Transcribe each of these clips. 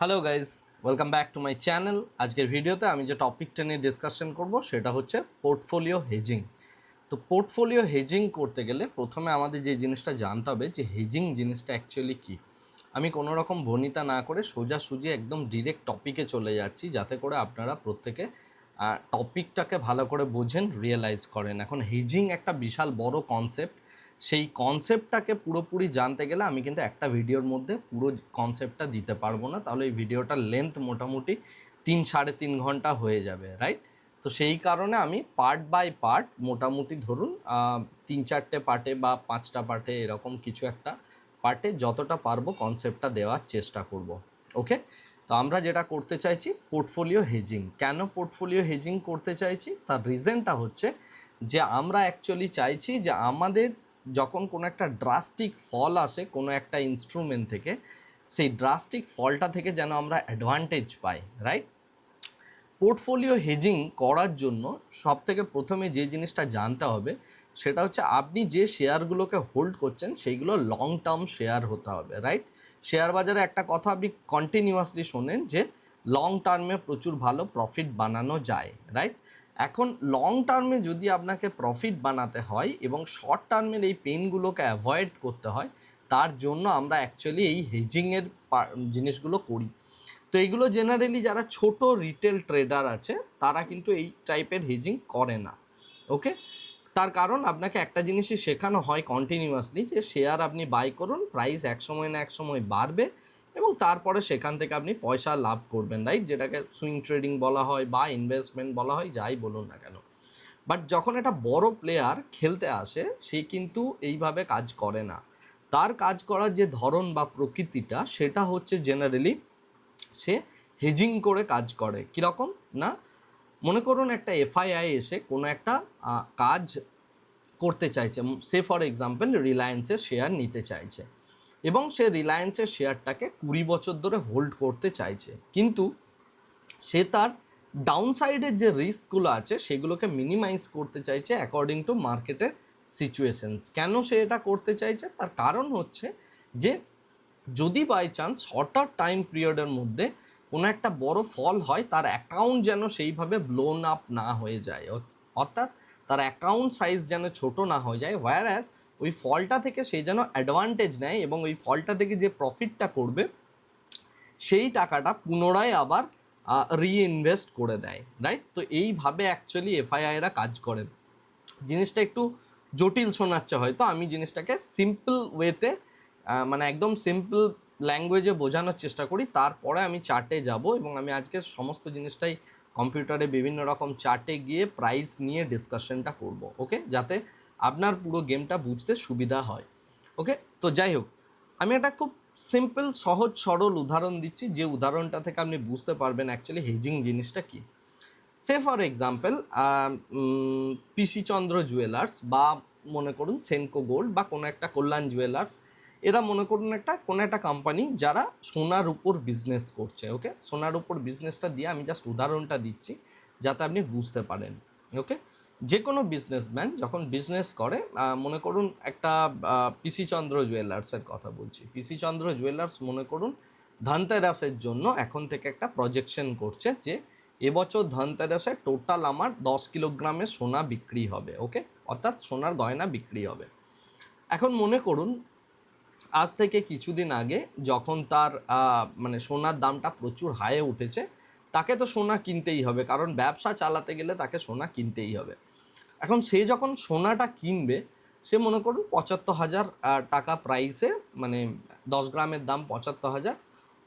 Hello guys welcome back to my channel আজকের ভিডিওতে আমি যে টপিকটা নিয়ে ডিসকাশন করব, সেটা হচ্ছে পোর্টফোলিও হেজিং তো পোর্টফোলিও হেজিং করতে গেলে প্রথমে আমাদের যে জিনিসটা জানতে হবে, যে হেজিং জিনিসটা অ্যাকচুয়ালি কী? আমি কোনো রকম ভনিতা না করে সোজাসুজি একদম ডিরেক্ট টপিকে চলে যাচ্ছি, যাতে করে আপনারা প্রত্যেকে টপিকটাকে ভালো করে বোঝেন রিয়েলাইজ করেন। এখন হেজিং একটা বিশাল বড় কনসেপ্ট সেই কনসেপ্টটাকে পুরোপুরি জানতে গেলে আমি কিন্তু একটা ভিডিওর মধ্যে পুরো কনসেপ্টটা দিতে পারব না। তাহলে এই ভিডিওটার লেন্থ মোটামুটি তিন সাড়ে তিন ঘণ্টা হয়ে যাবে রাইট তো সেই কারণে আমি পার্ট বাই পার্ট মোটামুটি ধরুন তিন চারটে পার্টে বা পাঁচটা পার্টে এরকম কিছু একটা পার্টে যতটা পারব কনসেপ্টটা দেওয়ার চেষ্টা করব ওকে তো আমরা যেটা করতে চাইছি পোর্টফোলিও হেজিং কেন পোর্টফোলিও হেজিং করতে চাইছি? তার রিজনটা হচ্ছে যে আমরা অ্যাকচুয়ালি চাইছি যে আমাদের যখন কোনো একটা ড্রাস্টিক ফল আসে কোনো একটা ইনস্ট্রুমেন্ট থেকে, সেই ড্রাস্টিক ফলটা থেকে যেন আমরা অ্যাডভান্টেজ পাই রাইট পোর্টফোলিও হেজিং করার জন্য সব থেকে প্রথমে যে জিনিসটা জানতে হবে, সেটা হচ্ছে আপনি যে শেয়ারগুলোকে হোল্ড করছেন, সেইগুলো লং টার্ম শেয়ার হতে হবে রাইট শেয়ার বাজারে একটা কথা আপনি কন্টিনিউয়াসলি শোনেন যে লং টার্মে প্রচুর ভালো প্রফিট বানানো যায় রাইট এখন লং টার্মে যদি আপনাকে প্রফিট বানাতে হয় এবং শর্ট টার্মের এই পেনগুলোকে অ্যাভয়েড করতে হয়, তার জন্য আমরা অ্যাকচুয়ালি এই হেজিংয়ের জিনিসগুলো করি। তো এইগুলো জেনারেলি যারা ছোট রিটেল ট্রেডার আছে, তারা কিন্তু এই টাইপের হেজিং করে না ওকে তার কারণ আপনাকে একটা জিনিসই শেখানো হয় কন্টিনিউয়াসলি যে শেয়ার আপনি বাই করুন প্রাইস এক সময় না এক সময় বাড়বে এবং তারপরে সেখান থেকে আপনি পয়সা লাভ করবেন রাইট যেটাকে সুইং ট্রেডিং বলা হয় বা ইনভেস্টমেন্ট বলা হয়, যাই বলুন না কেন। বাট যখন একটা বড় প্লেয়ার খেলতে আসে, সে কিন্তু এইভাবে কাজ করে না। তার কাজ করার যে ধরন বা প্রকৃতিটা, সেটা হচ্ছে জেনারেলি সে হেজিং করে কাজ করে। কীরকম? না? মনে করুন একটা এফআইআই এসে কোনো একটা কাজ করতে চাইছে। সে ফর এক্সাম্পল রিলায়েন্সের শেয়ার নিতে চাইছে। এবং সে রিলায়েন্সের শেয়ারটাকে কুড়ি বছর ধরে হোল্ড করতে চাইছে। কিন্তু সে তার ডাউন সাইডের যে রিস্কগুলো আছে, সেগুলোকে মিনিমাইজ করতে চাইছে অ্যাকর্ডিং টু মার্কেটের সিচুয়েশনস কেন সে এটা করতে চাইছে? তার কারণ হচ্ছে যে, যদি বাই চান্স শর্টার টাইম পিরিয়ডের মধ্যে কোনো একটা বড় ফল হয়, তার অ্যাকাউন্ট যেন সেইভাবে ব্লোন আপ না হয়ে যায়। অর্থাৎ তার অ্যাকাউন্ট সাইজ যেন ছোট না হয়ে যায়। হোয়ার অ্যাজ ওই ফলটা থেকে সে যেন অ্যাডভান্টেজ নেয় এবং ওই ফলটা থেকে যে প্রফিটটা করবে, সেই টাকাটা পুনরায় আবার রিইনভেস্ট করে দেয় রাইট তো এইভাবে অ্যাকচুয়ালি এফআইআইরা কাজ করে জিনিসটা একটু জটিল শোনাচ্ছে হয়তো, আমি জিনিসটাকে সিম্পল ওয়েতে মানে একদম সিম্পল ল্যাঙ্গুয়েজে বোঝানোর চেষ্টা করি, তারপরে আমি চার্টে যাব এবং আমি আজকে সমস্ত জিনিসটাই কম্পিউটারে বিভিন্ন রকম চার্টে গিয়ে প্রাইস নিয়ে ডিসকাশনটা করব ওকে যাতে আপনার পুরো গেমটা বুঝতে সুবিধা হয়। ওকে? তো যাই হোক, আমি একটা খুব সিম্পল সহজ, সরল উদাহরণ দিচ্ছি। যে উদাহরণটা থেকে আপনি বুঝতে পারবেন অ্যাকচুয়ালি হেজিং জিনিসটা কী। Say for example PC Chandra jewellers বা মনে করুন সেনকো গোল্ড বা কোনো একটা কল্যাণ জুয়েলার্স এরা মনে করুন একটা, কোনো একটা কোম্পানি যারা সোনার উপর বিজনেস করছে, ওকে? সোনার উপর বিজনেসটা দিয়ে আমি জাস্ট উদাহরণটা দিচ্ছি, যাতে আপনি বুঝতে পারেন, ওকে? যে কোনো বিজনেসম্যান যখন বিজনেস করে মনে করুন একটা পিসি চন্দ্র জুয়েলার্সের কথা বলছি। পিসি চন্দ্র জুয়েলার্স মনে করুন ধনতেরাসের জন্য এখন থেকে একটা প্রজেকশন করছে যে এবছর ধনতেরাসে টোটাল আমার দশ কিলোগ্রামের সোনা বিক্রি হবে ওকে অর্থাৎ সোনার গয়না বিক্রি হবে। এখন মনে করুন, আজ থেকে কিছুদিন আগে যখন তার মানে সোনার দামটা প্রচুর হাইয়ে উঠেছে, তাকে তো সোনা কিনতেই হবে, কারণ ব্যবসা চালাতে গেলে তাকে সোনা কিনতেই হবে। এখন সে যখন সোনাটা কিনবে, সে মনে করুন পঁচাত্তর হাজার টাকা প্রাইসে মানে দশ গ্রামের দাম পঁচাত্তর হাজার।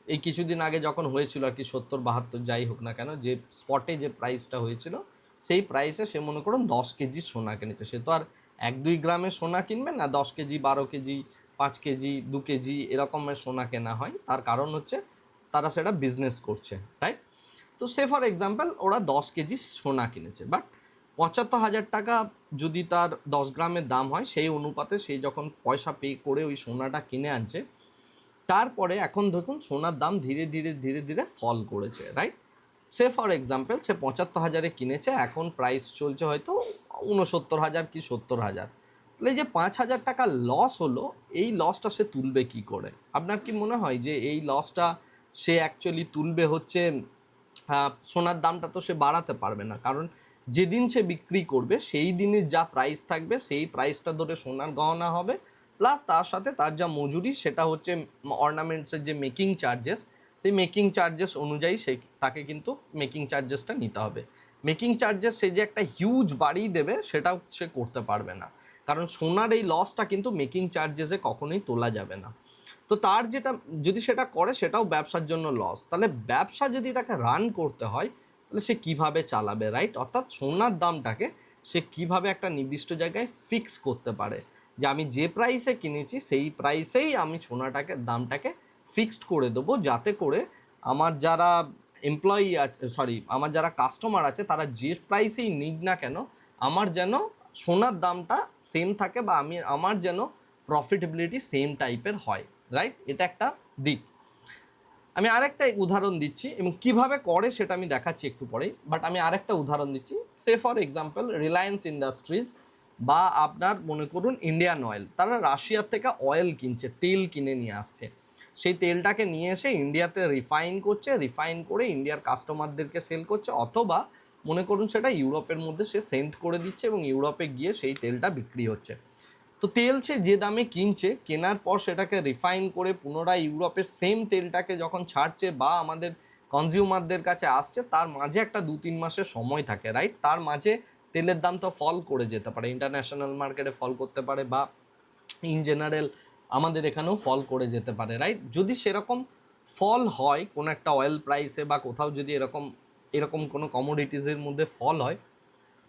এই কিছুদিন আগে যখন হয়েছিল আর কি সত্তর, বাহাত্তর, যাই হোক না কেন, যে স্পটে যে প্রাইসটা হয়েছিল, সেই প্রাইসে সে মনে করুন দশ কেজি সোনা কিনেছে। সে তো আর এক, দুই গ্রামে সোনা কিনবে না, দশ কেজি, বারো কেজি, পাঁচ কেজি, দু কেজি এরকমের সোনা কেনা হয়। তার কারণ হচ্ছে তারা সেটা বিজনেস করছে রাইট তো সে ফর এক্সাম্পল ওরা দশ কেজি সোনা কিনেছে। বাট পঁচাত্তর হাজার টাকা যদি তার দশ গ্রামের দাম হয়, সেই অনুপাতে সে যখন পয়সা পে করে ওই সোনাটা কিনে আনছে, তারপরে এখন দেখুন সোনার দাম ধীরে ধীরে ধীরে ধীরে ফল করেছে right say for example say পঁচাত্তর হাজারে কিনেছে, এখন প্রাইস চলছে হয়তো উনসত্তর হাজার কি সত্তর হাজার। তাহলে যে পাঁচ হাজার টাকা লস হলো, এই লসটা সে তুলবে কি করে? আপনার কি মনে হয় যে এই লসটা সে অ্যাকচুয়ালি তুলবে হচ্ছে সোনার দামটা তো সে বাড়াতে পারবে না, কারণ যেদিন সে বিক্রি করবে, সেই দিনের যা প্রাইস থাকবে, সেই প্রাইসটা ধরে সোনার গহনা হবে। প্লাস তার সাথে তার যা মজুরি, সেটা হচ্ছে অর্নামেন্টসের যে মেকিং চার্জেস সেই মেকিং চার্জেস অনুযায়ী সে তাকে কিন্তু মেকিং চার্জেসটা নিতে হবে। মেকিং চার্জেস সে যে একটা হিউজ বাড়ি দেবে, সেটাও সে করতে পারবে না। কারণ সোনার এই লসটা কিন্তু মেকিং চার্জেসে কখনোই তোলা যাবে না। তো তার যেটা, যদি সেটা করে, সেটাও ব্যবসার জন্য লস তাহলে ব্যবসা যদি তাকে রান করতে হয় তাহলে সে কীভাবে চালাবে রাইট অর্থাৎ সোনার দামটাকে সে কীভাবে একটা নির্দিষ্ট জায়গায় ফিক্স করতে পারে। যে আমি যে প্রাইসে কিনেছি, সেই প্রাইসেই আমি সোনাটাকে, দামটাকে ফিক্সড করে দেবো যাতে করে আমার যারা এমপ্লয়ি আছে সরি আমার যারা কাস্টমার আছে, তারা যে প্রাইসেই নিক না কেন, আমার যেন সোনার দামটা সেম থাকে বা আমি, আমার যেন প্রফিটেবিলিটি সেম টাইপের হয় রাইট এটা একটা দিক। আমি আরেকটা উদাহরণ দিচ্ছি এবং কীভাবে করে সেটা আমি দেখাচ্ছি একটু পরেই বাট আমি আরেকটা উদাহরণ দিচ্ছি। Say for example Reliance Industries বা আপনার মনে করুন ইন্ডিয়ান অয়েল তারা রাশিয়ার থেকে অয়েল কিনছে, তেল কিনে নিয়ে আসছে। সেই তেলটাকে নিয়ে এসে ইন্ডিয়াতে রিফাইন করছে রিফাইন করে ইন্ডিয়ার কাস্টমারদেরকে সেল করছে, অথবা মনে করুন সেটা ইউরোপের মধ্যে সে সেন্ড করে দিচ্ছে এবং ইউরোপে গিয়ে সেই তেলটা বিক্রি হচ্ছে। তো তেল সে যে দামে কিনছে, কেনার পর সেটাকে রিফাইন করে পুনরায় ইউরোপের সেম তেলটাকে যখন ছাড়ছে বা আমাদের কনজিউমারদের কাছে আসছে, তার মাঝে একটা দু তিন মাসের সময় থাকে রাইট তার মাঝে তেলের দাম তো ফল করে যেতে পারে ইন্টারন্যাশনাল মার্কেটে ফল করতে পারে বা ইন জেনারেল আমাদের এখানেও ফল করে যেতে পারে রাইট যদি সেরকম ফল হয়, কোনো একটা অয়েল প্রাইসে বা কোথাও যদি এরকম এরকম কোনো কমোডিটিসের মধ্যে ফল হয়,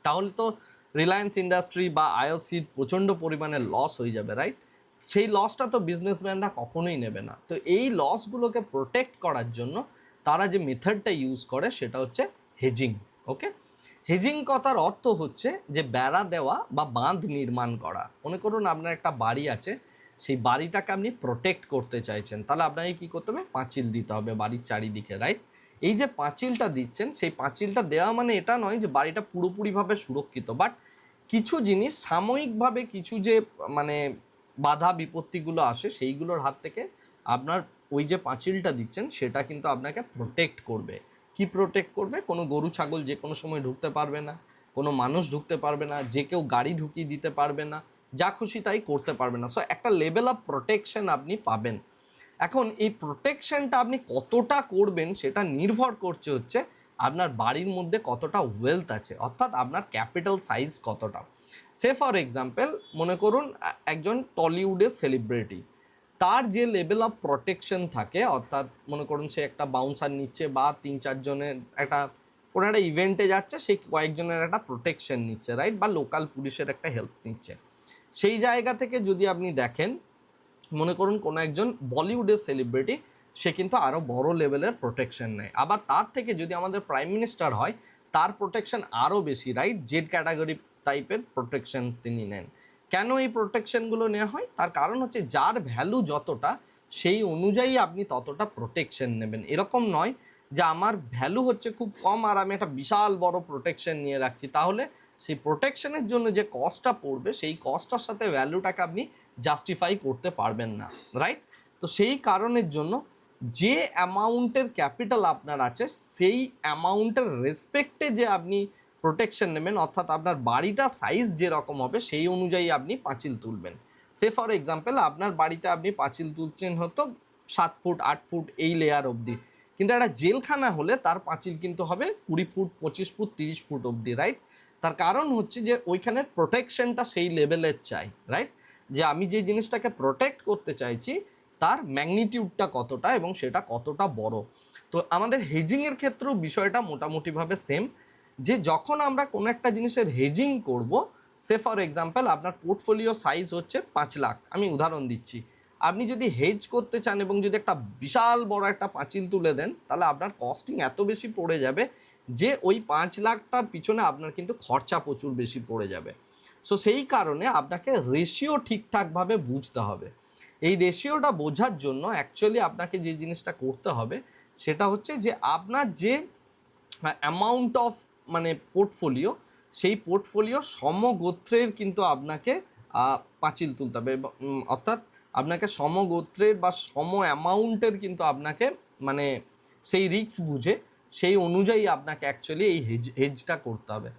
তাহলে তো রিলায়েন্স ইন্ডাস্ট্রি বা আইওসির প্রচণ্ড পরিমাণে লস হয়ে যাবে রাইট সেই লসটা তো বিজনেসম্যানরা কখনোই নেবে না। তো এই লসগুলোকে প্রোটেক্ট করার জন্য তারা যে মেথডটা ইউজ করে সেটা হচ্ছে হেজিং ওকে হেজিং কথার অর্থ হচ্ছে যে বেড়া দেওয়া বা বাঁধ নির্মাণ করা। মনে করুন আপনার একটা বাড়ি আছে, সেই বাড়িটাকে আপনি প্রোটেক্ট করতে চাইছেন। তাহলে আপনাকে কী করতে হবে? পাঁচিল দিতে হবে বাড়ির চারিদিকে রাইট এই যে পাঁচিলটা দিচ্ছেন, সেই পাঁচিলটা দেওয়া মানে এটা নয় যে বাড়িটা পুরোপুরিভাবে সুরক্ষিত বাট কিছু জিনিস সাময়িকভাবে কিছু যে মানে বাধা বিপত্তিগুলো আসে, সেইগুলোর হাত থেকে আপনার ওই যে পাঁচিলটা দিচ্ছেন, সেটা কিন্তু আপনাকে প্রোটেক্ট করবে। কি প্রোটেক্ট করবে? কোনো গরু, ছাগল যে কোনো সময় ঢুকতে পারবে না, কোনো মানুষ ঢুকতে পারবে না, যে কেউ গাড়ি ঢুকিয়ে দিতে পারবে না, যা খুশি তাই করতে পারবে না। সো একটা লেভেল অফ প্রোটেকশন আপনি পাবেন। এখন এই প্রোটেকশনটা আপনি কতটা করবেন সেটা নির্ভর করছে হচ্ছে আপনার বাড়ির মধ্যে কতটা ওয়েলথ আছে, অর্থাৎ আপনার ক্যাপিটাল সাইজ কতটা। সে ফর এক্সাম্পল মনে করুন একজন টলিউডের সেলিব্রিটি তার যে লেভেল অফ প্রোটেকশন থাকে, অর্থাৎ মনে করুন সে একটা বাউন্সার নিচ্ছে বা তিন চারজনের একটা, কোনো একটা ইভেন্টে যাচ্ছে, সে কয়েকজনের একটা প্রোটেকশন নিচ্ছে রাইট বা লোকাল পুলিশের একটা হেল্প নিচ্ছে। সেই জায়গা থেকে যদি আপনি দেখেন মনে করুন কোনো একজন বলিউডের সেলিব্রিটি সে কিন্তু আরও বড় লেভেলের প্রোটেকশন নেয়। আবার তার থেকে যদি আমাদের প্রাইম মিনিস্টার হয়, তার প্রোটেকশন আরও বেশি রাইট জেড ক্যাটাগরি টাইপের প্রোটেকশন তিনি নেন। কেন এই প্রোটেকশনগুলো নেওয়া হয়? তার কারণ হচ্ছে যার ভ্যালু যতটা, সেই অনুযায়ী আপনি ততটা প্রোটেকশন নেবেন। এরকম নয় যে আমার ভ্যালু হচ্ছে খুব কম আর আমি একটা বিশাল বড় প্রোটেকশন নিয়ে রাখছি। তাহলে সেই প্রোটেকশনের জন্য যে কস্টটা পড়বে, সেই কস্টটার সাথে ভ্যালুটাকে আপনি জাস্টিফাই করতে পারবেন না রাইট তো সেই কারণের জন্য যে অ্যামাউন্টের ক্যাপিটাল আপনার আছে, সেই অ্যামাউন্টের রেসপেক্টে যে আপনি প্রোটেকশন নেবেন, অর্থাৎ আপনার বাড়িটা সাইজ যেরকম হবে, সেই অনুযায়ী আপনি পাঁচিল তুলবেন। সে ফর এক্সাম্পল আপনার বাড়িতে আপনি পাঁচিল তুলছেন হয়তো সাত ফুট, আট ফুট এই লেয়ার অবধি। কিন্তু একটা জেলখানা হলে তার পাঁচিল কিন্তু হবে কুড়ি ফুট, পঁচিশ ফুট, তিরিশ ফুট অবধি রাইট তার কারণ হচ্ছে যে ওইখানের প্রোটেকশনটা সেই লেভেলের চাই রাইট যে আমি যে জিনিসটাকে প্রোটেক্ট করতে চাইছি, তার ম্যাগনিটিউডটা কতটা এবং সেটা কতটা বড়? তো আমাদের হেজিংয়ের ক্ষেত্রেও বিষয়টা মোটামুটিভাবে সেম যে যখন আমরা কোনো একটা জিনিসের হেজিং করব, সে ফর এক্সাম্পল আপনার পোর্টফোলিও সাইজ হচ্ছে পাঁচ লাখ। আমি উদাহরণ দিচ্ছি। আপনি যদি হেজ করতে চান এবং যদি একটা বিশাল বড় একটা পাঁচিল তুলে দেন, তাহলে আপনার কস্টিং এত বেশি পড়ে যাবে যে ওই পাঁচ লাখটার পিছনে আপনার কিন্তু খরচা প্রচুর বেশি পড়ে যাবে। সো সেই কারণে আপনাকে রেশিও ঠিকঠাকভাবে বুঝতে হবে। এই রেশিওটা বোঝার জন্য অ্যাকচুয়ালি আপনাকে যে জিনিসটা করতে হবে, সেটা হচ্ছে যে আপনার যে অ্যামাউন্ট অফ মানে পোর্টফোলিও সেই পোর্টফোলিও সমগোত্রের কিন্তু আপনাকে পাঁচিল তুলতে হবে অর্থাৎ আপনাকে সমগোত্রের বা সম অ্যামাউন্টের কিন্তু আপনাকে মানে সেই রিস্ক বুঝে, সেই অনুযায়ী আপনাকে অ্যাকচুয়ালি এই হেজ হেজটা করতে হবে।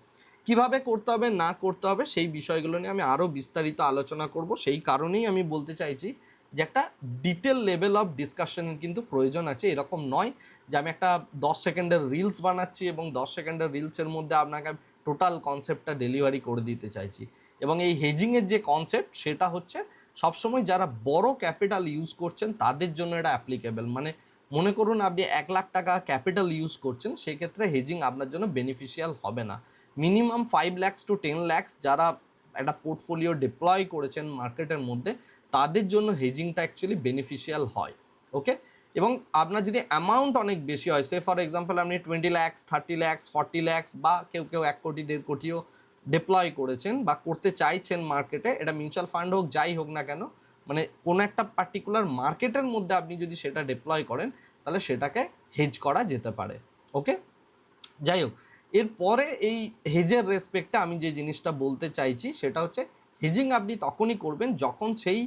কীভাবে করতে হবে, না করতে হবে, সেই বিষয়গুলো নিয়ে আমি আরও বিস্তারিত আলোচনা করব। সেই কারণেই আমি বলতে চাইছি যে একটা ডিটেল লেভেল অফ ডিসকাশনের কিন্তু প্রয়োজন আছে, এরকম নয় যে আমি একটা দশ সেকেন্ডের রিলস বানাচ্ছি এবং দশ সেকেন্ডের রিলসের মধ্যে আপনাকে টোটাল কনসেপ্টটা ডেলিভারি করে দিতে চাইছি। এবং এই হেজিংয়ের যে কনসেপ্ট সেটা হচ্ছে সবসময় যারা বড় ক্যাপিটাল ইউজ করছেন তাদের জন্য এটা অ্যাপ্লিকেবল মানে মনে করুন আপনি এক লাখ টাকা ক্যাপিটাল ইউজ করছেন, সেক্ষেত্রে হেজিং আপনার জন্য বেনিফিশিয়াল হবে না। Minimum five lakhs to ten lakhs যারা একটা পোর্টফোলিও ডিপ্লয় করেছেন মার্কেটের মধ্যে, তাদের জন্য হেজিংটা অ্যাকচুয়ালি বেনিফিশিয়াল হয় ওকে এবং আপনার যদি অ্যামাউন্ট অনেক বেশি হয় সে ফর এক্সাম্পল আপনি twenty lakhs thirty lakhs forty lakhs বা কেউ কেউ এক কোটি, দেড় কোটিও ডিপ্লয় করেছেন বা করতে চাইছেন মার্কেটে, এটা মিউচুয়াল ফান্ড হোক, যাই হোক না কেন মানে কোনো একটা পার্টিকুলার মার্কেটের মধ্যে আপনি যদি সেটা ডিপ্লয় করেন, তাহলে সেটাকে হেজ করা যেতে পারে ওকে যাই হোক এরপরে এই হেজের রেসপেক্টে আমি যে জিনিসটা বলতে চাইছি, সেটা হচ্ছে হেজিং আপনি তখনই করবেন যখন সেই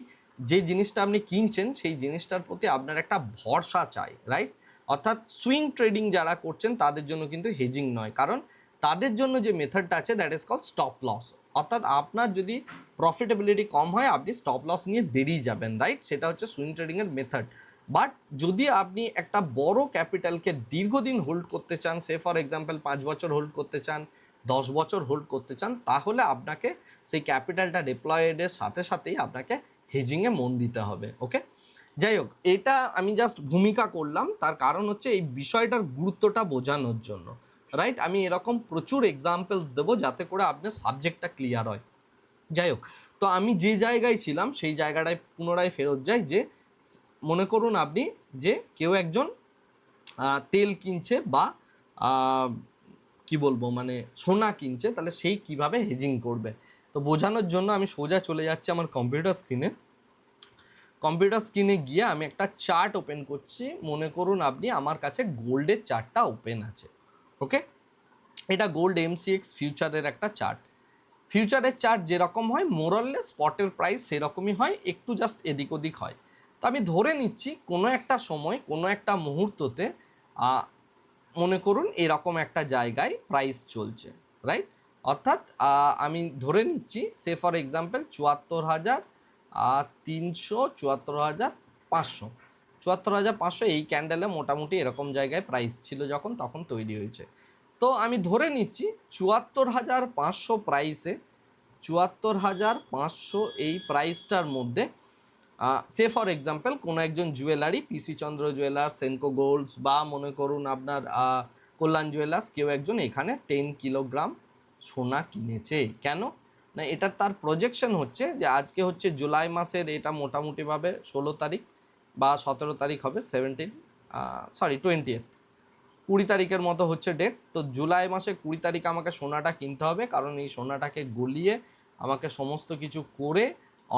যে জিনিসটা আপনি কিনছেন, সেই জিনিসটার প্রতি আপনার একটা ভরসা চাই রাইট অর্থাৎ সুইং ট্রেডিং যারা করছেন, তাদের জন্য কিন্তু হেজিং নয়। কারণ তাদের জন্য যে মেথডটা আছে that is call stop loss অর্থাৎ আপনার যদি প্রফিটেবিলিটি কম হয়, আপনি স্টপ লস নিয়ে বেরিয়ে যাবেন রাইট সেটা হচ্ছে সুইং ট্রেডিংয়ের মেথড বাট যদি আপনি একটা বড় ক্যাপিটালকে দীর্ঘদিন হোল্ড করতে চান সে ফর এক্সাম্পল পাঁচ বছর হোল্ড করতে চান, দশ বছর হোল্ড করতে চান, তাহলে আপনাকে সেই ক্যাপিটালটা ডিপ্লয়েডের সাথে সাথেই আপনাকে হেজিংয়ে মন দিতে হবে ওকে যাই হোক, এটা আমি জাস্ট ভূমিকা করলাম, তার কারণ হচ্ছে এই বিষয়টার গুরুত্বটা বোঝানোর জন্য রাইট আমি এরকম প্রচুর এক্সাম্পলস দেবো যাতে করে আপনার সাবজেক্টটা ক্লিয়ার হয়। যাই হোক, তো আমি যে জায়গায় ছিলাম, সেই জায়গাটায় পুনরায় ফেরত যাই যে মনে করুন আপনি যে কেউ একজন তেল কিনছে বা কি বলব মানে সোনা কিনছে, তাহলে সেই কীভাবে হেজিং করবে? তো বোঝানোর জন্য আমি সোজা চলে যাচ্ছি আমার কম্পিউটার স্ক্রিনে কম্পিউটার স্ক্রিনে গিয়ে আমি একটা চার্ট ওপেন করছি। মনে করুন আপনি আমার কাছে গোল্ডের চার্টটা ওপেন আছে ওকে এটা গোল্ড এমসিএক্স ফিউচারের একটা চার্ট ফিউচারের চার্ট যেরকম হয় মোরাললে স্পটের প্রাইস সেরকমই হয়, একটু জাস্ট এদিক ওদিক হয়। তো আমি ধরে নিচ্ছি কোনো একটা সময়, কোনো একটা মুহূর্ততে মনে করুন এরকম একটা জায়গায় প্রাইস চলছে রাইট অর্থাৎ আমি ধরে নিচ্ছি, সে ফর এক্সাম্পল চুয়াত্তর হাজার তিনশো, চুয়াত্তর হাজার, পাঁচশো। চুয়াত্তর হাজার পাঁচশো এই ক্যান্ডেলে মোটামুটি এরকম জায়গায় প্রাইস ছিল যখন, তখন তৈরি হয়েছে। তো আমি ধরে নিচ্ছি চুয়াত্তর হাজার পাঁচশো প্রাইসে চুয়াত্তর হাজার পাঁচশো এই প্রাইসটার মধ্যে সে ফর এক্সাম্পল কোনো একজন jewellery PC Chandra jewellers Senco golds বা মনে করুন আপনার কল্যাণ জুয়েলার্স কেউ একজন এখানে টেন কিলোগ্রাম সোনা কিনেছে। কেন? না, এটা তার প্রজেকশন হচ্ছে যে আজকে হচ্ছে জুলাই মাসের এটা মোটামুটিভাবে ষোলো তারিখ বা সতেরো তারিখ হবে সেভেন্টিন সরি টোয়েন্টিয়েথ কুড়ি তারিখের মতো হচ্ছে ডেট তো জুলাই মাসে কুড়ি তারিখ আমাকে সোনাটা কিনতে হবে, কারণ এই সোনাটাকে গলিয়ে আমাকে সমস্ত কিছু করে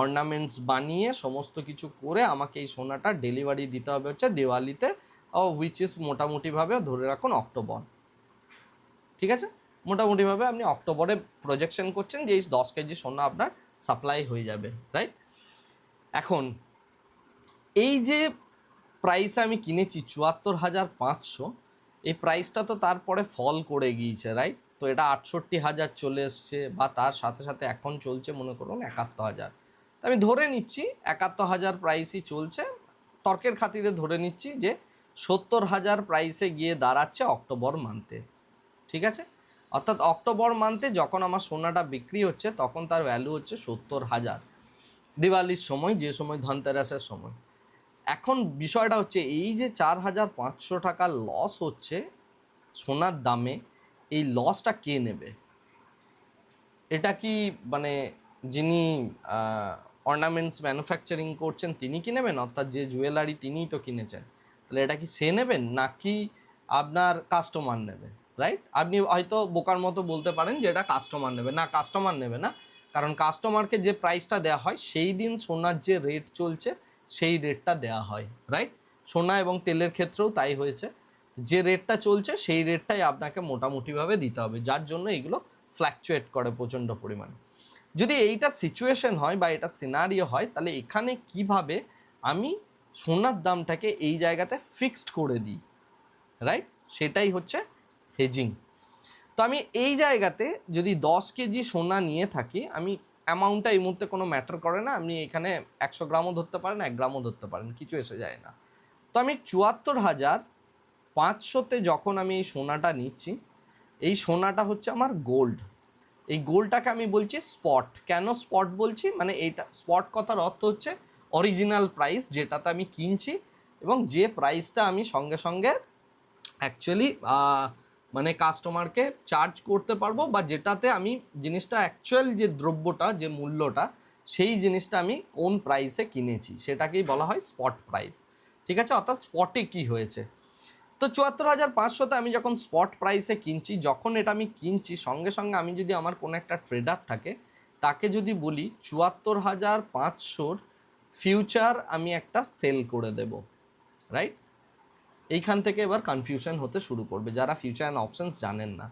অর্নামেন্টস বানিয়ে সমস্ত কিছু করে আমাকে এই সোনাটা ডেলিভারি দিতে হবে হচ্ছে দেওয়ালিতে হুইচ ইজ মোটামুটিভাবে ধরে রাখুন অক্টোবর। ঠিক আছে? মোটামুটিভাবে আপনি অক্টোবরে প্রজেকশন করছেন যে এই দশ কেজি সোনা আপনার সাপ্লাই হয়ে যাবে রাইট এখন, এই যে প্রাইসে আমি কিনেছি চুয়াত্তর হাজার পাঁচশো, এই প্রাইসটা তো তারপরে ফল করে গিয়েছে রাইট তো এটা আটষট্টি হাজার চলে এসছে বা তার সাথে সাথে এখন চলছে মনে করুন একাত্তর হাজার। আমি ধরে নিচ্ছি, একাত্তর হাজার প্রাইসই চলছে। তর্কের খাতিরে ধরে নিচ্ছি যে, সত্তর হাজার প্রাইসে গিয়ে দাঁড়াচ্ছে অক্টোবর মান্থে ঠিক আছে? অর্থাৎ অক্টোবর মান্থে যখন আমার সোনাটা বিক্রি হচ্ছে, তখন তার ভ্যালু হচ্ছে সত্তর হাজার। দিওয়ালির সময়, যে সময়, ধনতেরাসের সময়। এখন বিষয়টা হচ্ছে, এই যে চার হাজার পাঁচশো টাকা লস হচ্ছে সোনার দামে, এই লসটা কে নেবে? এটা কি মানে যিনি অর্নামেন্টস ম্যানুফ্যাকচারিং করছেন, তিনি কি নেবেন? অর্থাৎ যে জুয়েলারি তিনিই তো কিনেছেন। তাহলে এটা কি সে নেবেন? নাকি আপনার কাস্টমার নেবে? রাইট আপনি হয়তো বোকার মতো বলতে পারেন যে এটা কাস্টমার নেবে। না কাস্টমার নেবে না। কারণ কাস্টমারকে যে প্রাইসটা দেওয়া হয়, সেই দিন সোনার যে রেট চলছে, সেই রেটটা দেওয়া হয়। রাইট সোনা এবং তেলের ক্ষেত্রেও তাই হয়েছে। যে রেটটা চলছে, সেই রেটটাই আপনাকে মোটামুটিভাবে দিতে হবে। যার জন্য এগুলো ফ্ল্যাকচুয়েট করে প্রচণ্ড পরিমাণে। যদি এইটা সিচুয়েশন হয় বা এটা সিনারিও হয়, তাহলে এখানে কীভাবে আমি সোনার দামটাকে এই জায়গাতে ফিক্সড করে দিই? রাইট সেটাই হচ্ছে হেজিং তো আমি এই জায়গাতে যদি দশ কেজি সোনা নিয়ে থাকি, আমি অ্যামাউন্টটা এই মুহূর্তে কোনো ম্যাটার করে না। আপনি এখানে একশো গ্রামও ধরতে পারেন, এক গ্রামও ধরতে পারেন, কিছু এসে যায় না। তো আমি চুয়াত্তর হাজার পাঁচশোতে যখন আমি এই সোনাটা নিচ্ছি, এই সোনাটা হচ্ছে আমার গোল্ড এই গোলটাকে আমি বলছি স্পট। কেন স্পট বলছি? মানে এইটা স্পট কথার অর্থ হচ্ছে অরিজিনাল প্রাইস যেটাতে আমি কিনছি এবং যে প্রাইসটা আমি সঙ্গে সঙ্গে অ্যাকচুয়ালি মানে কাস্টমারকে চার্জ করতে পারব বা যেটাতে আমি জিনিসটা অ্যাকচুয়াল যে দ্রব্যটা, যে মূল্যটা, সেই জিনিসটা আমি কোন প্রাইসে কিনেছি, সেটাকেই বলা হয় স্পট প্রাইস ঠিক আছে? অর্থাৎ স্পটে কি হয়েছে? তো চুয়াত্তর হাজার পাঁচশোতে আমি যখন স্পট প্রাইসে কিনছি, যখন এটা আমি কিনছি, সঙ্গে সঙ্গে আমি যদি আমার কোনো একটা ট্রেডার থাকে, তাকে যদি বলি চুয়াত্তর হাজার পাঁচশোর ফিউচার আমি একটা সেল করে দেব রাইট এইখান থেকে এবার কনফিউশন হতে শুরু করবে, যারা ফিউচার অ্যান্ড অপশানস জানেন না।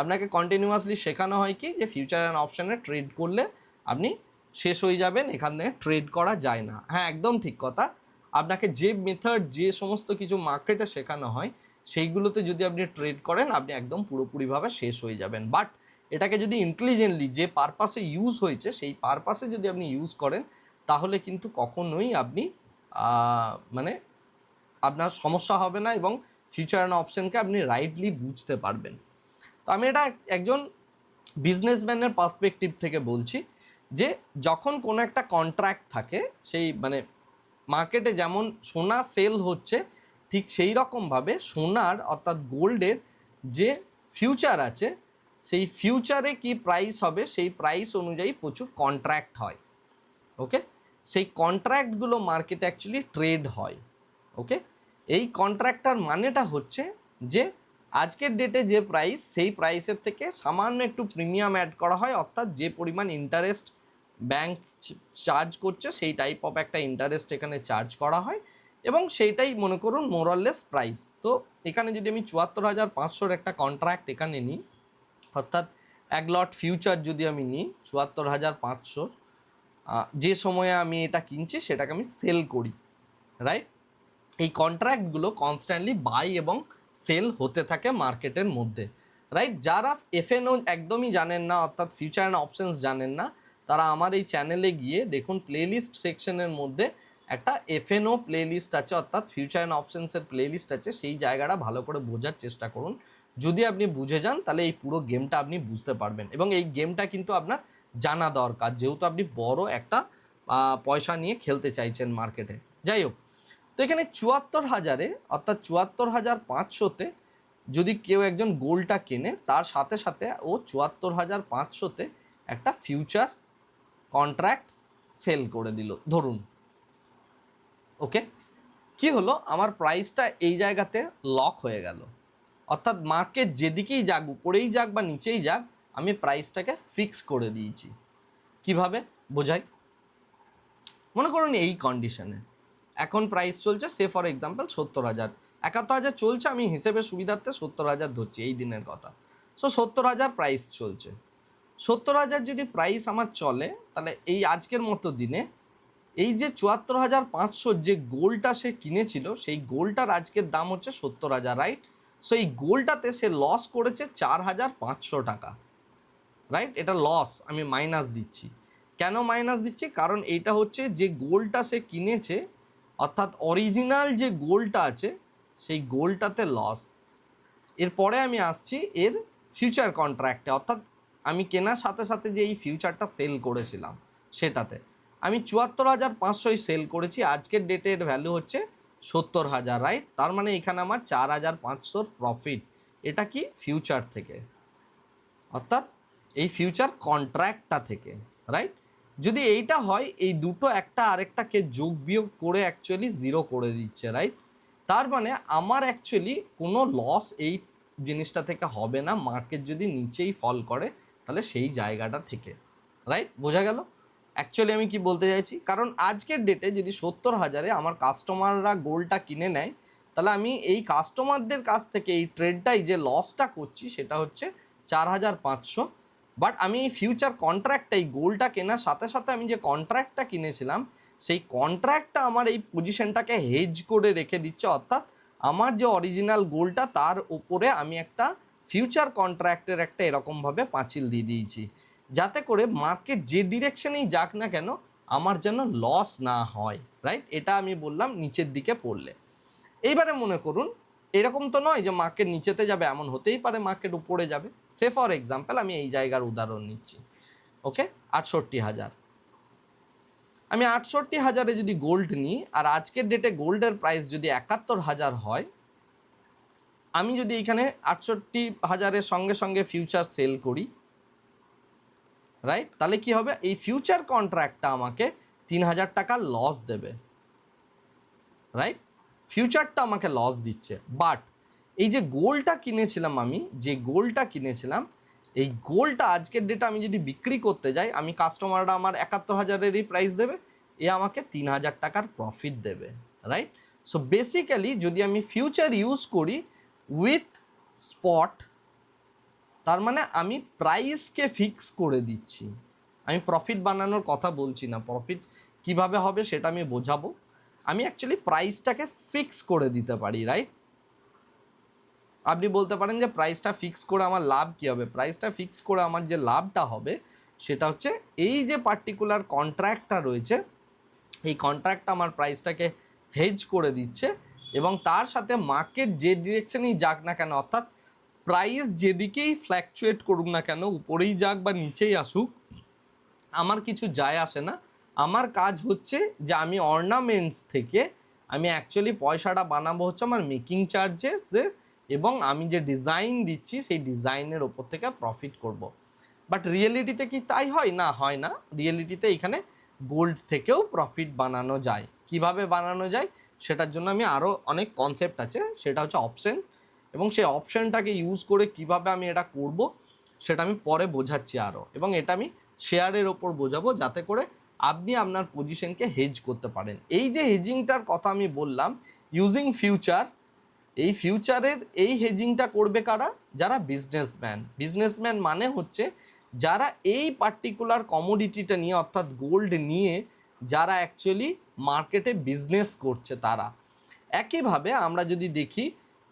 আপনাকে কন্টিনিউয়াসলি শেখানো হয় কি, যে ফিউচার অ্যান্ড অপশানে ট্রেড করলে আপনি শেষ হয়ে যাবেন, এখান থেকে ট্রেড করা যায় না। হ্যাঁ একদম ঠিক কথা। আপনাকে যে মেথড যে সমস্ত কিছু মার্কেটে শেখানো হয়, সেইগুলোতে যদি আপনি ট্রেড করেন, আপনি একদম পুরোপুরিভাবে শেষ হয়ে যাবেন। বাট এটাকে যদি ইন্টেলিজেন্টলি যে পারপাসে ইউজ হয়েছে, সেই পারপাসে যদি আপনি ইউজ করেন, তাহলে কিন্তু কখনোই আপনি মানে আপনার সমস্যা হবে না এবং ফিউচার অ্যান্ড অপশনকে আপনি রাইটলি বুঝতে পারবেন। তো আমি এটা একজন বিজনেসম্যানের পার্সপেক্টিভ থেকে বলছি যে, যখন কোনো একটা কন্ট্রাক্ট থাকে, সেই মানে মার্কেটে যেমন সোনা সেল হচ্ছে, ঠিক সেই রকমভাবে সোনার অর্থাৎ গোল্ডের যে ফিউচার আছে, সেই ফিউচারে কি প্রাইস হবে, সেই প্রাইস অনুযায়ী প্রচুর কন্ট্রাক্ট হয় ওকে সেই কন্ট্রাক্টগুলো মার্কেটে অ্যাকচুয়ালি ট্রেড হয় ওকে এই কন্ট্রাক্টার মানেটা হচ্ছে যে, আজকের ডেটে যে প্রাইস সেই প্রাইসের থেকে সামান্য একটু প্রিমিয়াম অ্যাড করা হয়, অর্থাৎ যে পরিমাণ ইন্টারেস্ট ব্যাংক চার্জ করছে, সেই টাইপ অফ একটা ইন্টারেস্ট এখানে চার্জ করা হয় এবং সেইটাই মনে করুন মোরাললেস প্রাইস তো এখানে যদি আমি চুয়াত্তর হাজার পাঁচশোর একটা কন্ট্রাক্ট এখানে নিই, অর্থাৎ এক লট ফিউচার যদি আমি নিই, চুয়াত্তর হাজার পাঁচশোর যে সময়ে আমি এটা কিনছি সেটাকে আমি সেল করি রাইট এই কন্ট্রাক্টগুলো কনস্ট্যান্টলি বাই এবং সেল হতে থাকে মার্কেটের মধ্যে রাইট যারা এফএনও একদমই জানেন না, অর্থাৎ ফিউচার অ্যান্ড অপশানস জানেন না তারা আমার এই চ্যানেলে গিয়ে দেখুন প্লেলিস্ট সেকশনের মধ্যে একটা এফএনও প্লেলিস্ট আছে, অর্থাৎ ফিউচার অ্যান্ড অপশনসের প্লেলিস্ট আছে, সেই জায়গাটা ভালো করে বোঝার চেষ্টা করুন। যদি আপনি বুঝে যান, তাহলে এই পুরো গেমটা আপনি বুঝতে পারবেন। এবং এই গেমটা কিন্তু আপনার জানা দরকার, যেহেতু আপনি বড় একটা পয়সা নিয়ে খেলতে চাইছেন মার্কেটে যাই হোক, তো এখানে চুয়াত্তর হাজারে, অর্থাৎ চুয়াত্তর হাজার পাঁচশোতে যদি কেউ একজন গোল্ডটা কেনে, তার সাথে সাথে ও চুয়াত্তর হাজার পাঁচশোতে একটা ফিউচার কন্ট্রাক্ট সেল করে দিল, ধরুন। ওকে কি হলো? আমার প্রাইসটা এই জায়গাতে লক হয়ে গেল। অর্থাৎ মার্কেট যেদিকেই যাক, উপরেই যাক বা নিচেই যাক, আমি প্রাইসটাকে ফিক্স করে দিয়েছি। কীভাবে? বোঝাই। মনে করুন এই কন্ডিশনে এখন প্রাইস চলছে সে ফর এক্সাম্পল সত্তর হাজার। একাত্তর হাজার চলছে, আমি হিসেবে সুবিধার্থে সত্তর হাজার ধরছি, এই দিনের কথা। সো সত্তর হাজার প্রাইস চলছে। সত্তর হাজার যদি প্রাইস আমার চলে, তাহলে এই আজকের মতো দিনে এই যে চুয়াত্তর হাজার পাঁচশোর যে গোলটা সে কিনেছিল, সেই গোলটার আজকের দাম হচ্ছে সত্তর হাজার রাইট সো এই গোলটাতে সে লস করেছে চার হাজার পাঁচশো টাকা রাইট এটা লস আমি মাইনাস দিচ্ছি। কেন মাইনাস দিচ্ছি? কারণ এইটা হচ্ছে যে গোলটা সে কিনেছে, অর্থাৎ অরিজিনাল যে গোলটা আছে, সেই গোলটাতে লস এরপরে আমি আসছি এর ফিউচার কন্ট্রাক্টে অর্থাৎ আমি কেনার সাথে সাথে যে এই ফিউচারটা সেল করেছিলাম সেটাতে, আমি চুয়াত্তর হাজার পাঁচশোই সেল করেছি, আজকের ডেটের ভ্যালু হচ্ছে সত্তর হাজার রাইট তার মানে এখানে আমার চার হাজার পাঁচশোর প্রফিট এটা কি ফিউচার থেকে? অর্থাৎ এই ফিউচার কন্ট্রাক্টটা থেকে রাইট যদি এইটা হয়, এই দুটো একটা আরেকটাকে যোগ বিয়োগ করে অ্যাকচুয়ালি জিরো করে দিচ্ছে রাইট তার মানে আমার অ্যাকচুয়ালি কোনো লস এই জিনিসটা থেকে হবে না মার্কেট যদি নিচেই ফল করে তাহলে সেই জায়গাটা থেকে রাইট বোঝা গেল? অ্যাকচুয়ালি আমি কি বলতে চাইছি? কারণ আজকের ডেটে যদি সত্তর হাজারে আমার কাস্টমাররা গোল্ডটা কিনে নেয়, তাহলে আমি এই কাস্টমারদের কাছ থেকে এই ট্রেডটাই যে লসটা করছি সেটা হচ্ছে চার হাজার পাঁচশো। বাট আমি এই ফিউচার কন্ট্রাক্টটা এই গোল্ডটা কেনার সাথে সাথে আমি যে কন্ট্রাক্টটা কিনেছিলাম, সেই কন্ট্রাক্টটা আমার এই পজিশনটাকে হেজ করে রেখে দিচ্ছে। অর্থাৎ আমার যে অরিজিনাল গোলটা তার উপরে আমি একটা ফিউচার কন্ট্রাক্টের একটা এরকমভাবে পাঁচিল দিয়ে দিয়েছি। যাতে করে মার্কেট যে ডিরেকশনেই যাক না কেন, আমার যেন লস না হয় রাইট এটা আমি বললাম, নিচের দিকে পড়লে। এইবারে মনে করুন, এরকম তো নয় যে মার্কেট নিচেতে যাবে, এমন হতেই পারে মার্কেট উপরে যাবে। সে ফর এক্সাম্পল আমি এই জায়গার উদাহরণ নিচ্ছি ওকে আটষট্টি হাজার। আমি আটষট্টি হাজারে যদি গোল্ড নিই, আর আজকের ডেটে গোল্ডের প্রাইস যদি একাত্তর হাজার হয় আমি যদি এখানে আটষট্টি হাজারের সঙ্গে সঙ্গে ফিউচার সেল করি রাইট তাহলে কি হবে? এই ফিউচার কন্ট্রাক্টটা আমাকে তিন হাজার টাকা লস দেবে রাইট ফিউচারটা আমাকে লস দিচ্ছে। বাট এই যে গোলটা কিনেছিলাম আমি, যে গোলটা কিনেছিলাম, এই গোলটা আজকের ডেটে আমি যদি বিক্রি করতে যাই, আমি কাস্টমাররা আমার একাত্তর হাজারেরই প্রাইস দেবে, এ আমাকে তিন হাজার টাকার প্রফিট দেবে রাইট সো বেসিক্যালি যদি আমি ফিউচার ইউজ করি উইথ স্পট তার মানে আমি প্রাইসকে ফিক্স করে দিচ্ছি। আমি প্রফিট বানানোর কথা বলছি না। প্রফিট কীভাবে হবে সেটা আমি বোঝাবো। আমি অ্যাকচুয়ালি প্রাইসটাকে ফিক্স করে দিতে পারি রাইট আপনি বলতে পারেন যে প্রাইসটা ফিক্স করে আমার লাভ কী হবে? প্রাইসটা ফিক্স করে আমার যে লাভটা হবে, সেটা হচ্ছে এই যে পার্টিকুলার কন্ট্রাক্টটা রয়েছে, এই কন্ট্রাক্টটা আমার প্রাইসটাকে হেজ করে দিচ্ছে। এবং তার সাথে মার্কেট যে ডিরেকশনেই যাক না কেন, অর্থাৎ প্রাইস যেদিকেই ফ্ল্যাকচুয়েট করুক না কেন, উপরেই যাক বা নিচেই আসুক, আমার কিছু যায় আসে না। আমার কাজ হচ্ছে যে আমি অর্নামেন্টস থেকে আমি অ্যাকচুয়ালি পয়সাটা বানাবো হচ্ছে আমার মেকিং চার্জেসে এবং আমি যে ডিজাইন দিচ্ছি, সেই ডিজাইনের ওপর থেকে প্রফিট করব। বাট রিয়েলিটিতে কি তাই হয়? না হয় না। রিয়েলিটিতে এখানে গোল্ড থেকেও প্রফিট বানানো যায়। কীভাবে বানানো যায়? সেটার জন্য আমি আরও অনেক কনসেপ্ট আছে, সেটা হচ্ছে অপশন এবং সেই অপশনটাকে ইউজ করে কীভাবে আমি এটা করব, সেটা আমি পরে বোঝাচ্ছি আরও এবং এটা আমি শেয়ারের ওপর বোঝাবো যাতে করে আপনি আপনার পজিশনকে হেজ করতে পারেন। এই যে হেজিংটার কথা আমি বললাম ইউজিং ফিউচার এই ফিউচারের এই হেজিংটা করবে কারা? যারা বিজনেসম্যান বিজনেসম্যান মানে হচ্ছে যারা এই পার্টিকুলার কমোডিটিটা নিয়ে অর্থাৎ গোল্ড নিয়ে যারা অ্যাকচুয়ালি মার্কেটে বিজনেস করছে তারা। একইভাবে আমরা যদি দেখি,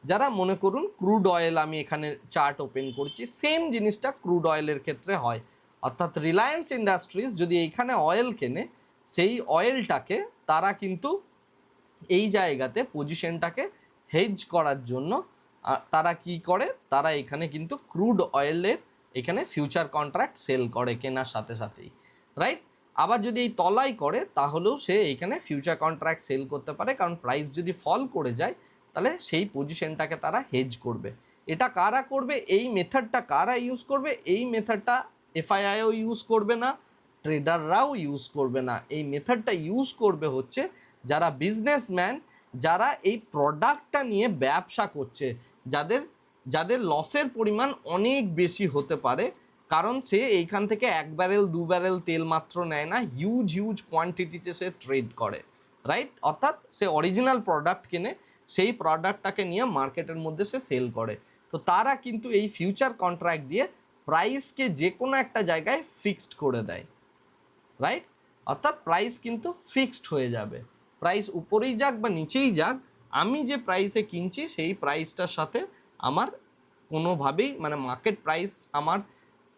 যারা মনে করুন ক্রুড অয়েল আমি এখানে চার্ট ওপেন করছি সেম জিনিসটা ক্রুড অয়েলের ক্ষেত্রে হয়। অর্থাৎ রিলায়েন্স ইন্ডাস্ট্রিজ যদি এইখানে অয়েল কেনে, সেই অয়েলটাকে তারা কিন্তু এই জায়গাতে পজিশনটাকে হেজ করার জন্য তারা কি করে? তারা এখানে কিন্তু ক্রুড অয়েলের এখানে ফিউচার কন্ট্রাক্ট সেল করে কেনার সাথে সাথেই। রাইট আবার যদি এই তলাই করে, তাহলেও সে এখানে ফিউচার কন্ট্রাক্ট সেল করতে পারে। কারণ প্রাইস যদি ফল করে যায়, তাহলে সেই পজিশনটাকে তারা হেজ করবে। এটা কারা করবে? এই মেথডটা কারা ইউজ করবে? এই মেথডটা এফআইআইও ইউজ করবে না ট্রেডাররাও ইউজ করবে না। এই মেথডটা ইউজ করবে হচ্ছে যারা বিজনেসম্যান যারা এই প্রোডাক্টটা নিয়ে ব্যবসা করছে, যাদের যাদের লসের পরিমাণ অনেক বেশি হতে পারে কারণ সে এইখান থেকে এক ব্যারেল দু ব্যারেল তেল মাত্র নেয় না হিউজ হিউজ কোয়ান্টিটিতে সে ট্রেড করে রাইট অর্থাৎ সে অরিজিনাল প্রোডাক্ট কেনে, সেই প্রোডাক্টটাকে নিয়ে মার্কেটের মধ্যে সে সেল করে। তো তারা কিন্তু এই ফিউচার কন্ট্রাক্ট দিয়ে প্রাইসকে যে কোনো একটা জায়গায় ফিক্সড করে দেয় রাইট অর্থাৎ প্রাইস কিন্তু ফিক্সড হয়ে যাবে। প্রাইস উপরেই যাক বা নিচেই যাক, আমি যে প্রাইসে কিনছি, সেই প্রাইসটার সাথে আমার কোনোভাবেই মানে মার্কেট প্রাইস আমার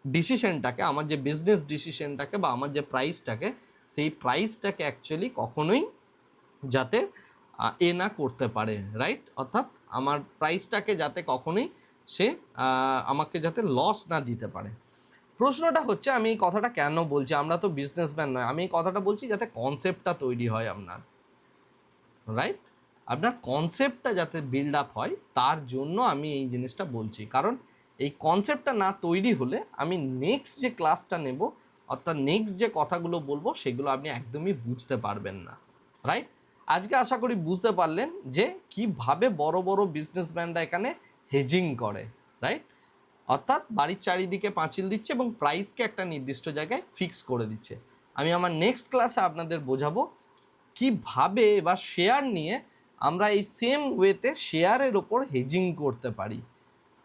ডিসিশনটাকে আমার যে বিজনেস ডিসিশনটাকে বা আমার যে প্রাইসটাকে সেই প্রাইসটাকে অ্যাকচুয়ালি কখনোই যাতে এ না করতে পারে রাইট অর্থাৎ আমার প্রাইসটাকে যাতে কখনোই সে আমাকে যাতে লস না দিতে পারে। প্রশ্নটা হচ্ছে, আমি এই কথাটা কেন বলছি? আমরা তো বিজনেসম্যান নয়। আমি এই কথাটা বলছি যাতে কনসেপ্টটা তৈরি হয় আপনার রাইট আপনার কনসেপ্টটা যাতে বিল্ড আপ হয়, তার জন্য আমি এই জিনিসটা বলছি। কারণ এই কনসেপ্টটা না তৈরি হলে আমি নেক্সট যে ক্লাসটা নেব, অর্থাৎ নেক্সট যে কথাগুলো বলব, সেগুলো আপনি একদমই বুঝতে পারবেন না রাইট আজকে আশা করি বুঝতে পারলেন যে কীভাবে বড় বড় বিজনেসম্যানরা এখানে হেজিং করে রাইট অর্থাৎ বাড়ির চারিদিকে পাঁচিল দিচ্ছে এবং প্রাইসকে একটা নির্দিষ্ট জায়গায় ফিক্স করে দিচ্ছে। আমি আমার নেক্সট ক্লাসে আপনাদের বোঝাবো কীভাবে বা শেয়ার নিয়ে আমরা এই সেম ওয়েতে শেয়ারের ওপর হেজিং করতে পারি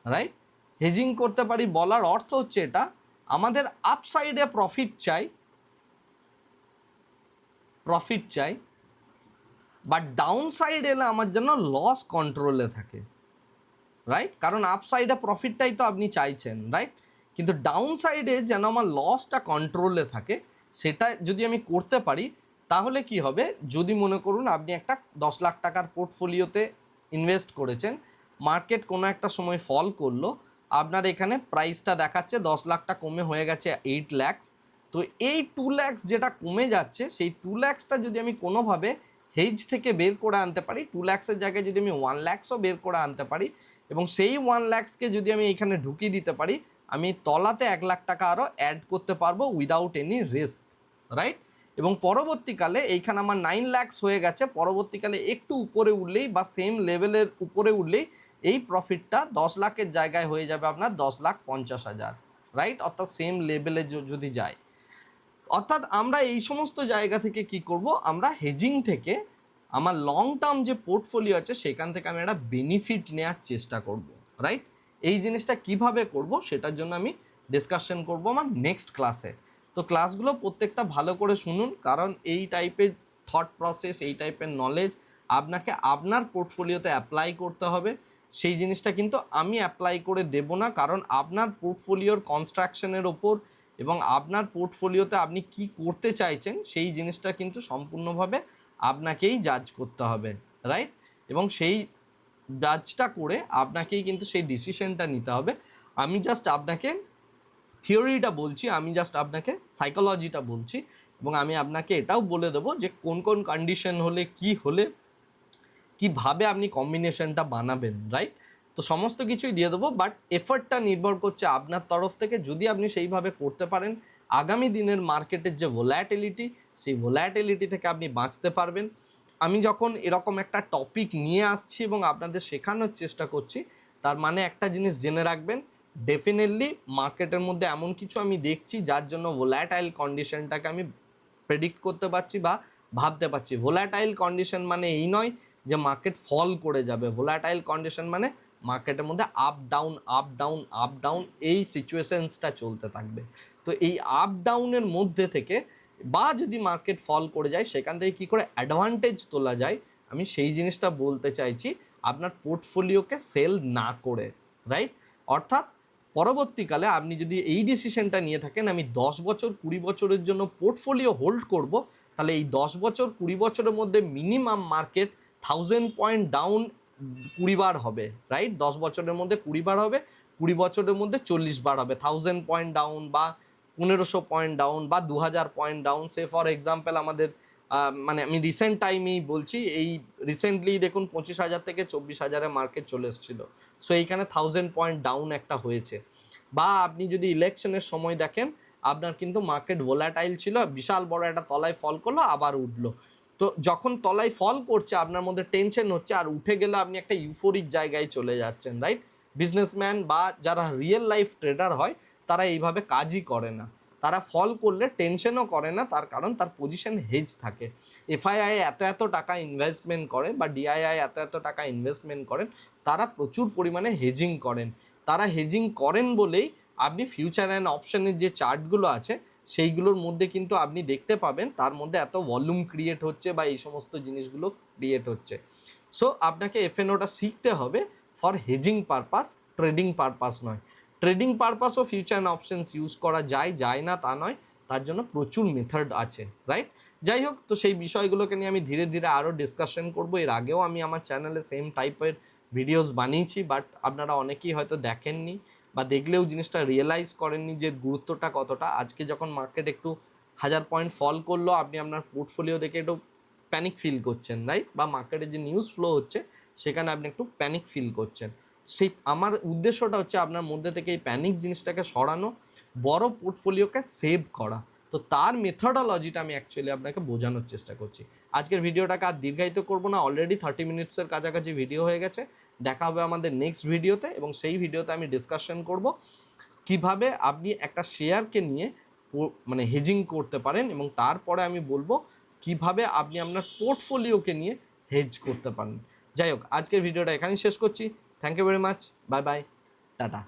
রাইট হেজিং করতে পারি বলার অর্থ হচ্ছে এটা, আমাদের আপসাইডে প্রফিট চাই প্রফিট চাই বাট ডাউন সাইড এলে আমার জন্য লস কন্ট্রোলে থাকে রাইট কারণ আপ সাইডে প্রফিটটাই তো আপনি চাইছেন রাইট কিন্তু ডাউন সাইডে যেন আমার লসটা কন্ট্রোলে থাকে, সেটা যদি আমি করতে পারি, তাহলে কি হবে? যদি মনে করুন আপনি একটা দশ লাখ টাকার পোর্টফোলিওতে ইনভেস্ট করেছেন মার্কেট কোনো একটা সময় ফল করল আপনার এখানে প্রাইসটা দেখাচ্ছে, দশ লাখটা কমে হয়ে গেছে এইট ল্যাক্স তো এই টু ল্যাক্স যেটা কমে যাচ্ছে, সেই টু ল্যাক্সটা যদি আমি কোনোভাবে হেজ থেকে বের করে আনতে পারি টু ল্যাক্সের জায়গায় যদি আমি ওয়ান ল্যাক্সও বের করে আনতে পারি এবং সেই ওয়ান ল্যাক্সকে যদি আমি এখানে ঢুকিয়ে দিতে পারি, আমি তলাতে এক লাখ টাকা আরও অ্যাড করতে পারব উইদাউট এনি রিস্ক রাইট এবং পরবর্তীকালে এইখানে আমার নাইন ল্যাক্স হয়ে গেছে, পরবর্তীকালে একটু উপরে উঠলেই বা সেম লেভেলের উপরে উঠলেই এই প্রফিটটা দশ লাখের জায়গায় হয়ে যাবে আপনার দশ লাখ পঞ্চাশ হাজার রাইট অর্থাৎ সেম লেভেলে যদি যায়। অর্থাৎ আমরা এই সমস্ত জায়গা থেকে কি করব? আমরা হেজিং থেকে আমার লং টার্ম যে পোর্টফোলিও আছে, সেখান থেকে আমি একটা বেনিফিট নেওয়ার চেষ্টা করব রাইট এই জিনিসটা কীভাবে করব? সেটার জন্য আমি ডিসকাশন করব আমার নেক্সট ক্লাসে তো ক্লাসগুলো প্রত্যেকটা ভালো করে শুনুন, কারণ এই টাইপের থট প্রসেস এই টাইপের নলেজ আপনাকে আপনার পোর্টফোলিওতে অ্যাপ্লাই করতে হবে। সেই জিনিসটা কিন্তু আমি অ্যাপ্লাই করে দেব না, কারণ আপনার পোর্টফোলিওর কনস্ট্রাকশনের ওপর এবং আপনার পোর্টফোলিওতে আপনি কি করতে চাইছেন, সেই জিনিসটা কিন্তু সম্পূর্ণভাবে আপনাকেই জাজ করতে হবে রাইট এবং সেই জাজটা করে আপনাকেই কিন্তু সেই ডিসিশনটা নিতে হবে। আমি জাস্ট আপনাকে থিওরিটা বলছি, আমি জাস্ট আপনাকে সাইকোলজিটা বলছি এবং আমি আপনাকে এটাও বলে দেবো যে কোন কোন কন্ডিশন হলে, কি হলে কীভাবে আপনি কম্বিনেশনটা বানাবেন রাইট তো সমস্ত কিছুই দিয়ে দেবো বাট এফর্টটা নির্ভর করছে আপনার তরফ থেকে যদি আপনি সেইভাবে করতে পারেন, আগামী দিনের মার্কেটের যে ভোল্যাটিলিটি সেই ভোল্যাটিলিটি থেকে আপনি বাঁচতে পারবেন। আমি যখন এরকম একটা টপিক নিয়ে আসছি এবং আপনাদের শেখানোর চেষ্টা করছি, তার মানে একটা জিনিস জেনে রাখবেন ডেফিনেটলি মার্কেটের মধ্যে এমন কিছু আমি দেখছি যার জন্য ভোল্যাটাইল কন্ডিশনটাকে আমি প্রেডিক্ট করতে পারছি বা ভাবতে পারছি। ভোল্যাটাইল কন্ডিশন মানে এই নয় যে মার্কেট ফল করে যাবে। ভোলাটাইল কন্ডিশন মানে মার্কেটের মধ্যে up down up down up down এই সিচুয়েশনসটা চলতে থাকবে। তো এই আপ ডাউনের মধ্যে থেকে বা যদি মার্কেট ফল করে যায়, সেখান থেকে কী করে অ্যাডভান্টেজ তোলা যায়? আমি সেই জিনিসটা বলতে চাইছি, আপনার পোর্টফোলিওকে সেল না করে রাইট অর্থাৎ পরবর্তীকালে আপনি যদি এই ডিসিশনটা নিয়ে থাকেন, আমি দশ বছর কুড়ি বছরের জন্য পোর্টফোলিও হোল্ড করব, তাহলে এই দশ বছর কুড়ি বছরের মধ্যে minimum market thousand point down কুড়ি বার হবে রাইট দশ বছরের মধ্যে কুড়ি বার হবে, কুড়ি বছরের মধ্যে চল্লিশ বার হবে। থাউজেন্ড পয়েন্ট ডাউন বা পনেরোশো পয়েন্ট ডাউন বা দু হাজার point down say for example আমাদের মানে আমি রিসেন্ট টাইমেই বলছি, এই রিসেন্টলি দেখুন পঁচিশ হাজার থেকে চব্বিশ হাজারে মার্কেট চলে এসেছিল। সো এইখানে থাউজেন্ড পয়েন্ট ডাউন একটা হয়েছে। বা আপনি যদি ইলেকশনের সময় দেখেন, আপনার কিন্তু মার্কেট ভোলাটাইল ছিল, বিশাল বড় একটা তলায় ফল করল, আবার উঠল। তো যখন তলায় ফল করছে আপনার মধ্যে টেনশন হচ্ছে আর উঠে গেলে আপনি একটা ইউফোরিক জায়গায় চলে যাচ্ছেন রাইট বিজনেসম্যান বা যারা রিয়েল লাইফ ট্রেডার হয়, তারা এইভাবে কাজই করে না। তারা ফল করলে টেনশনও করে না, তার কারণ তার পজিশন হেজ থাকে। এফআইআই এত এত টাকা ইনভেস্টমেন্ট করে বা ডিআইআই এত এত টাকা ইনভেস্টমেন্ট করেন, তারা প্রচুর পরিমাণে হেজিং করেন। তারা হেজিং করেন বলেই আপনি ফিউচার অ্যান্ড অপশনের যে চার্টগুলো আছে সেইগুলোর মধ্যে কিন্তু আপনি দেখতে পাবেন তার মধ্যে এত ভলিউম ক্রিয়েট হচ্ছে বা এই সমস্ত জিনিসগুলো ক্রিয়েট হচ্ছে। সো আপনাকে এফএনওটা শিখতে হবে for hedging purpose trading purpose নয়। ট্রেডিং পারপাসও ফিউচার অ্যান্ড অপশনস ইউজ করা যায় যায় না তা নয়। তার জন্য প্রচুর মেথড আছে রাইট যাই হোক, তো সেই বিষয়গুলোকে নিয়ে আমি ধীরে ধীরে আরও ডিসকাশন করব। এর আগেও আমি আমার চ্যানেলে সেম টাইপের ভিডিওস বানিয়েছি বাট আপনারা অনেকেই হয়তো দেখেননি। বা দেখলেও জিনিসটা রিয়েলাইজ করেননি যে গুরুত্বটা কতটা। আজকে যখন মার্কেট একটু হাজার পয়েন্ট ফল করল, আপনি আপনার পোর্টফোলিও দেখে একটু প্যানিক ফিল করছেন রাইট বা মার্কেটে যে নিউজ ফ্লো হচ্ছে, সেখানে আপনি একটু প্যানিক ফিল করছেন। সেই আমার উদ্দেশ্যটা হচ্ছে আপনার মধ্যে থেকে এই প্যানিক জিনিসটাকে সরানো, বড় পোর্টফোলিওকে সেভ করা। তো তার মেথডোলজিটা আমি অ্যাকচুয়ালি আপনাকে বোঝানোর চেষ্টা করছি। আজকের ভিডিওটাকে আর দীর্ঘায়িত করব না অলরেডি থার্টি মিনিটসের কাছাকাছি ভিডিও হয়ে গেছে। দেখা হবে আমাদের নেক্সট ভিডিওতে এবং সেই ভিডিওতে আমি ডিসকাশন করব কীভাবে আপনি একটা শেয়ারকে নিয়ে মানে হেজিং করতে পারেন এবং তারপরে আমি বলব কীভাবে আপনি আপনার পোর্টফোলিওকে নিয়ে হেজ করতে পারেন। যাই হোক, আজকের ভিডিওটা এখানেই শেষ করছি। Thank you very much bye bye tata